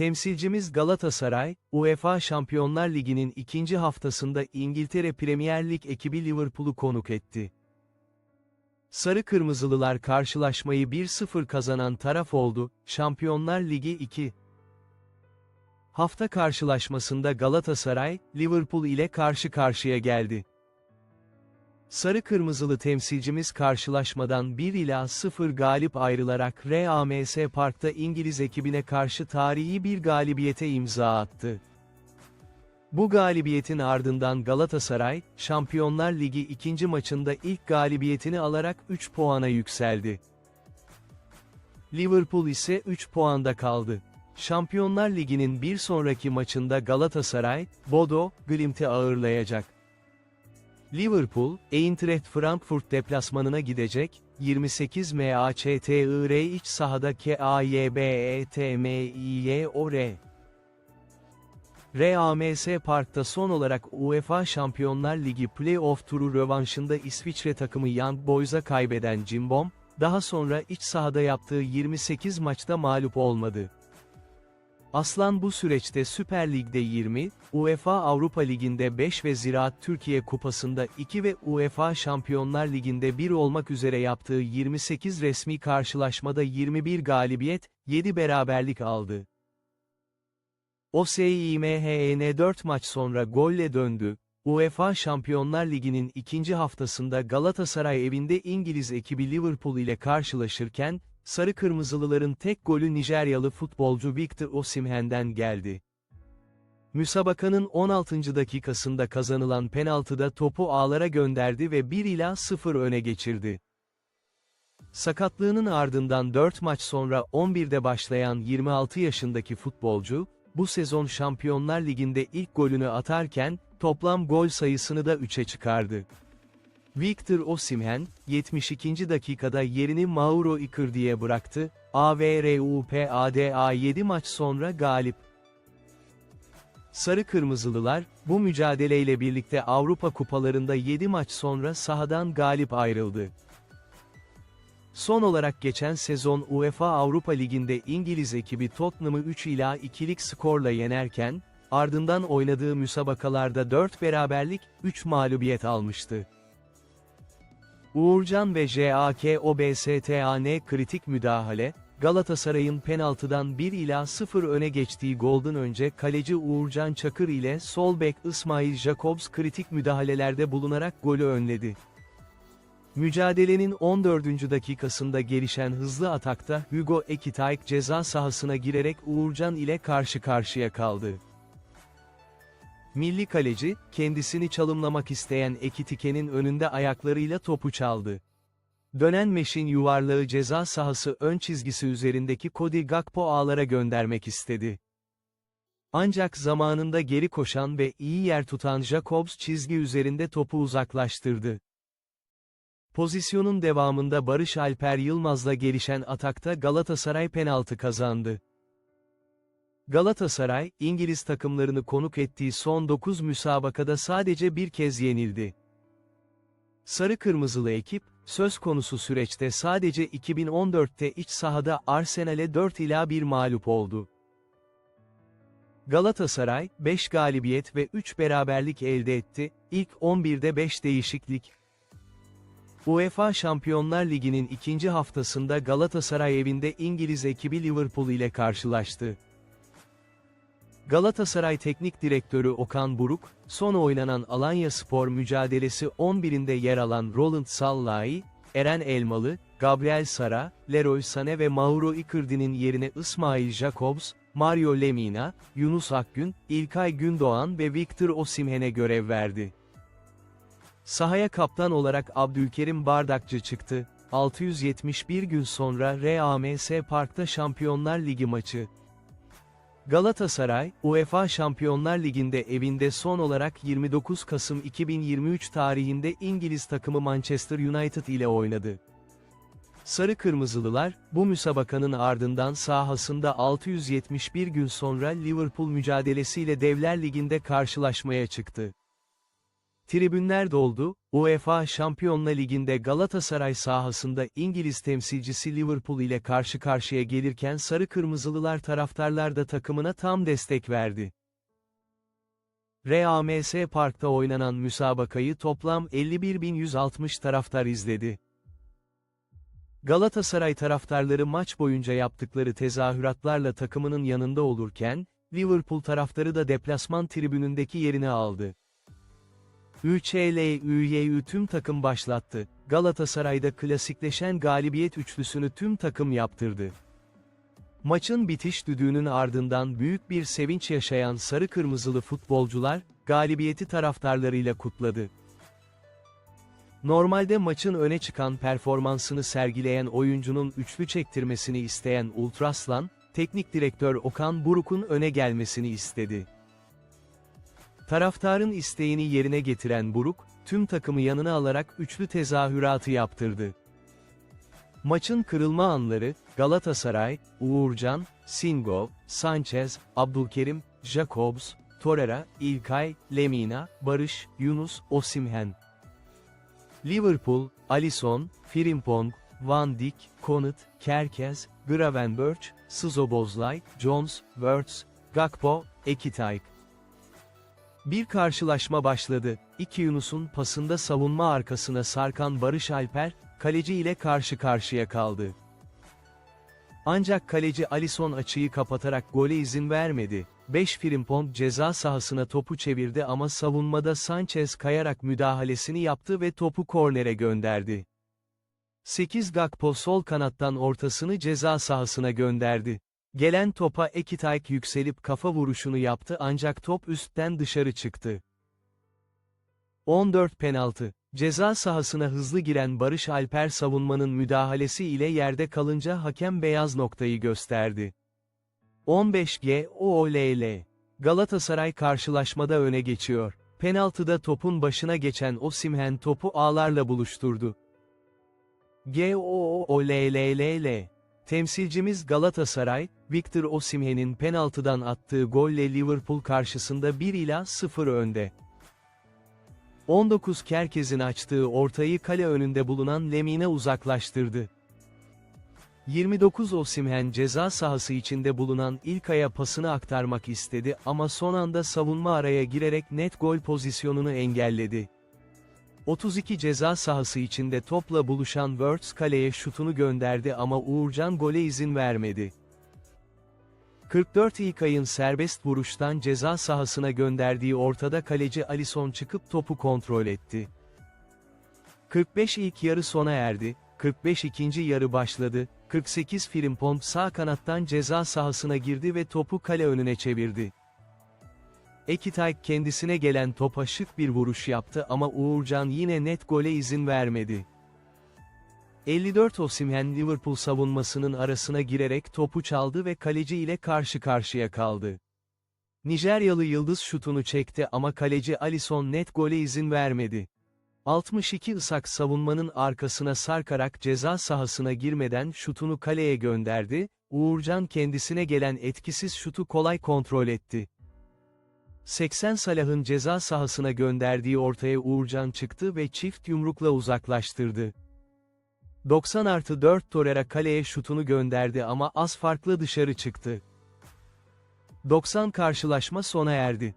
Temsilcimiz Galatasaray, UEFA Şampiyonlar Ligi'nin ikinci haftasında İngiltere Premier Lig ekibi Liverpool'u konuk etti. Sarı Kırmızılılar karşılaşmayı 1-0 kazanan taraf oldu, Şampiyonlar Ligi 2. Hafta karşılaşmasında Galatasaray, Liverpool ile karşı karşıya geldi. Sarı Kırmızılı temsilcimiz karşılaşmadan 1 ila 0 galip ayrılarak RAMS Park'ta İngiliz ekibine karşı tarihi bir galibiyete imza attı. Bu galibiyetin ardından Galatasaray, Şampiyonlar Ligi ikinci maçında ilk galibiyetini alarak 3 puana yükseldi. Liverpool ise 3 puanda kaldı. Şampiyonlar Ligi'nin bir sonraki maçında Galatasaray, Bodo, Glimt'i ağırlayacak. Liverpool, Eintracht Frankfurt deplasmanına gidecek, 28 MAÇTIR iç sahada KAYBETMİYOR. RAMS Park'ta son olarak UEFA Şampiyonlar Ligi Play-off turu rövanşında İsviçre takımı Young Boys'a kaybeden Cimbom, daha sonra iç sahada yaptığı 28 maçta mağlup olmadı. Aslan bu süreçte Süper Lig'de 20, UEFA Avrupa Ligi'nde 5 ve Ziraat Türkiye Kupası'nda 2 ve UEFA Şampiyonlar Ligi'nde 1 olmak üzere yaptığı 28 resmi karşılaşmada 21 galibiyet, 7 beraberlik aldı. OSİMHN 4 maç sonra golle döndü. UEFA Şampiyonlar Ligi'nin ikinci haftasında Galatasaray evinde İngiliz ekibi Liverpool ile karşılaşırken, Sarı Kırmızılıların tek golü Nijeryalı futbolcu Victor Osimhen'den geldi. Müsabakanın 16. dakikasında kazanılan penaltıda topu ağlara gönderdi ve 1 ila 0 öne geçirdi. Sakatlığının ardından 4 maç sonra 11'de başlayan 26 yaşındaki futbolcu, bu sezon Şampiyonlar Ligi'nde ilk golünü atarken, toplam gol sayısını da 3'e çıkardı. Victor Osimhen, 72. dakikada yerini Mauro Icardi'ye bıraktı, AVRUPADA 7 maç sonra galip. Sarı Kırmızılılar, bu mücadeleyle birlikte Avrupa kupalarında 7 maç sonra sahadan galip ayrıldı. Son olarak geçen sezon UEFA Avrupa Ligi'nde İngiliz ekibi Tottenham'ı 3 ila 2'lik skorla yenerken, ardından oynadığı müsabakalarda 4 beraberlik, 3 mağlubiyet almıştı. Uğurcan ve JAKOBSTAN kritik müdahale, Galatasaray'ın penaltıdan 1 ila 0 öne geçtiği golden önce kaleci Uğurcan Çakır ile sol bek İsmail Jacobs kritik müdahalelerde bulunarak golü önledi. Mücadelenin 14. dakikasında gelişen hızlı atakta Hugo Ekitay ceza sahasına girerek Uğurcan ile karşı karşıya kaldı. Milli kaleci, kendisini çalımlamak isteyen Ekitike'nin önünde ayaklarıyla topu çaldı. Dönen meşin yuvarlağı ceza sahası ön çizgisi üzerindeki Cody Gakpo ağlara göndermek istedi. Ancak zamanında geri koşan ve iyi yer tutan Jacobs çizgi üzerinde topu uzaklaştırdı. Pozisyonun devamında Barış Alper Yılmaz'la gelişen atakta Galatasaray penaltı kazandı. Galatasaray, İngiliz takımlarını konuk ettiği son 9 müsabakada sadece bir kez yenildi. Sarı Kırmızılı ekip, söz konusu süreçte sadece 2014'te iç sahada Arsenal'e 4 ila 1 mağlup oldu. Galatasaray, 5 galibiyet ve 3 beraberlik elde etti, ilk 11'de 5 değişiklik. UEFA Şampiyonlar Ligi'nin ikinci haftasında Galatasaray evinde İngiliz ekibi Liverpool ile karşılaştı. Galatasaray Teknik Direktörü Okan Buruk, son oynanan Alanya Spor mücadelesi 11'inde yer alan Roland Sallai, Eren Elmalı, Gabriel Sara, Leroy Sané ve Mauro Icardi'nin yerine İsmail Jacobs, Mario Lemina, Yunus Akgün, İlkay Gündoğan ve Victor Osimhen'e görev verdi. Sahaya kaptan olarak Abdülkerim Bardakçı çıktı. 671 gün sonra RAMS Park'ta Şampiyonlar Ligi maçı. Galatasaray, UEFA Şampiyonlar Ligi'nde evinde son olarak 29 Kasım 2023 tarihinde İngiliz takımı Manchester United ile oynadı. Sarı Kırmızılılar, bu müsabakanın ardından sahasında 671 gün sonra Liverpool mücadelesiyle Devler Ligi'nde karşılaşmaya çıktı. Tribünler doldu, UEFA Şampiyonlar Ligi'nde Galatasaray sahasında İngiliz temsilcisi Liverpool ile karşı karşıya gelirken Sarı Kırmızılılar taraftarlar da takımına tam destek verdi. RAMS Park'ta oynanan müsabakayı toplam 51.160 taraftar izledi. Galatasaray taraftarları maç boyunca yaptıkları tezahüratlarla takımının yanında olurken, Liverpool taraftarı da deplasman tribünündeki yerini aldı. ÜÇLÜYÜ tüm takım başlattı. Galatasaray'da klasikleşen galibiyet üçlüsünü tüm takım yaptırdı. Maçın bitiş düdüğünün ardından büyük bir sevinç yaşayan sarı kırmızılı futbolcular, galibiyeti taraftarlarıyla kutladı. Normalde maçın öne çıkan performansını sergileyen oyuncunun üçlü çektirmesini isteyen Ultraslan, teknik direktör Okan Buruk'un öne gelmesini istedi. Taraftarın isteğini yerine getiren Buruk, tüm takımı yanına alarak üçlü tezahüratı yaptırdı. Maçın kırılma anları, Galatasaray, Uğurcan, Singov, Sanchez, Abdülkerim, Jacobs, Torreira, İlkay, Lemina, Barış, Yunus, Osimhen. Liverpool, Alisson, Frimpong, Van Dijk, Konut, Kerkez, Gravenberch, Szoboszlai, Jones, Wirtz, Gakpo, Ekitike. Bir karşılaşma başladı. İki Yunus'un pasında savunma arkasına sarkan Barış Alper, kaleci ile karşı karşıya kaldı. Ancak kaleci Alisson açıyı kapatarak gole izin vermedi. 5 Frimpong ceza sahasına topu çevirdi ama savunmada Sanchez kayarak müdahalesini yaptı ve topu kornere gönderdi. 8 Gakpo sol kanattan ortasını ceza sahasına gönderdi. Gelen topa Ekitike yükselip kafa vuruşunu yaptı ancak top üstten dışarı çıktı. 14 penaltı. Ceza sahasına hızlı giren Barış Alper savunmanın müdahalesi ile yerde kalınca hakem beyaz noktayı gösterdi. 15G OOLL. Galatasaray karşılaşmada öne geçiyor. Penaltıda topun başına geçen Osimhen topu ağlarla buluşturdu. GOOLLL. Temsilcimiz Galatasaray, Victor Osimhen'in penaltıdan attığı golle Liverpool karşısında 1 ila 0 önde. 19 Kerkez'in açtığı ortayı kale önünde bulunan Lemine uzaklaştırdı. 29 Osimhen ceza sahası içinde bulunan İlkay'a pasını aktarmak istedi ama son anda savunma araya girerek net gol pozisyonunu engelledi. 32 ceza sahası içinde topla buluşan Wirtz kaleye şutunu gönderdi ama Uğurcan gole izin vermedi. 44 İlkay'ın serbest vuruştan ceza sahasına gönderdiği ortada kaleci Alisson çıkıp topu kontrol etti. 45 ilk yarı sona erdi, 45 ikinci yarı başladı, 48 Frimpong sağ kanattan ceza sahasına girdi ve topu kale önüne çevirdi. Ekitay kendisine gelen topa şık bir vuruş yaptı ama Uğurcan yine net gole izin vermedi. 54 Osimhen Liverpool savunmasının arasına girerek topu çaldı ve kaleci ile karşı karşıya kaldı. Nijeryalı yıldız şutunu çekti ama kaleci Alisson net gole izin vermedi. 62 Isak savunmanın arkasına sarkarak ceza sahasına girmeden şutunu kaleye gönderdi, Uğurcan kendisine gelen etkisiz şutu kolay kontrol etti. 80 Salah'ın ceza sahasına gönderdiği ortaya Uğurcan çıktı ve çift yumrukla uzaklaştırdı. 90 artı 4 Torreira kaleye şutunu gönderdi ama az farklı dışarı çıktı. 90 karşılaşma sona erdi.